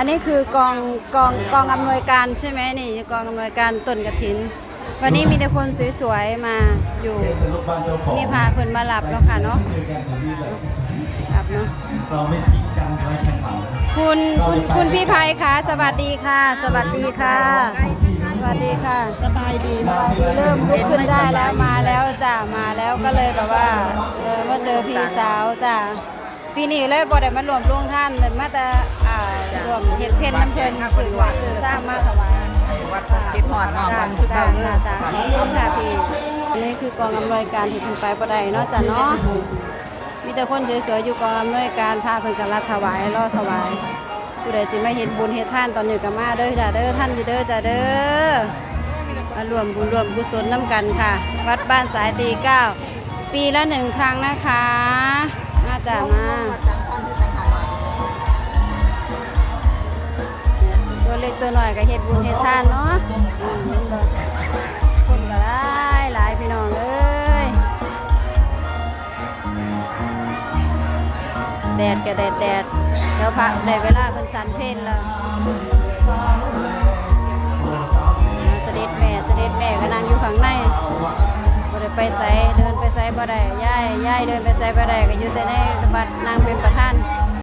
อันนี้คือกองกองกองอำนวยการใช่ไหมนี่กองอำนวยการต้นกระถิน วันนี้มีแต่คนสวยๆมาอยู่นี่พาเพิ่นมาหลับแล้วค่ะเนาะหลับเนาะเราไม่ทิ้งกันไว้แข่งขันคุณคุณคุณพี่ภัยคะสวัสดีค่ะ สวัสดีค่ะ สวัสดีค่ะสบายดีสบายดีเริ่มลุกขึ้นได้แล้วมาแล้วจ้ะมาแล้วก็เลยแบบว่าเออมาเจอพี่สาวจ้ะ ปีนี้เลยบ่ได้มารวมลงท่านเลยมาแต่อ่ารวมเฮ็ดเพชรน้ำเพลินสื่อว่าสื่อสร้างมาถวายคิดหอดนาะจ้ามันคือเก่าจ้าจ้าขอบคุณค่ะพี่อันนี้คือกองอำนวยการที่เพิ่นไปบ่ได้เนาะจ้ะเนาะมีแต่คนสวยๆอยู่กองอำนวยการพาเพิ่นกันรับถวายรอถวายผู้ใดสิมาเฮ็ดบุญเฮ็ดทานตอนนี้ก็มาเด้อจ้าเด้อท่านอยู่เด้อจ้าเด้อมารวมบุญรวมกุศลน้ำกันค่ะ วัดบ้านสายตีเก้าปีละหนึ่งครั้งนะคะ จ้ามาตัวเล็กตัวหน้อยก็เฮ็ดบุญเฮ็ดทานเนาะคนก็หลายหลายพี่น้องเอ้ยแดดก็แดดแดดแล้วพระได้เวลาเพิ่นสันเพลแล้วเสด็จแม่เสด็จแม่ก็นั่งอยู่ข้างในบ่ได้ไปไสเดิน ไปไสบ่ได้ย่ายย่ายเดินไปไสบ่ได้ก็อยู่แต่ในบัดนางเป็นประธาน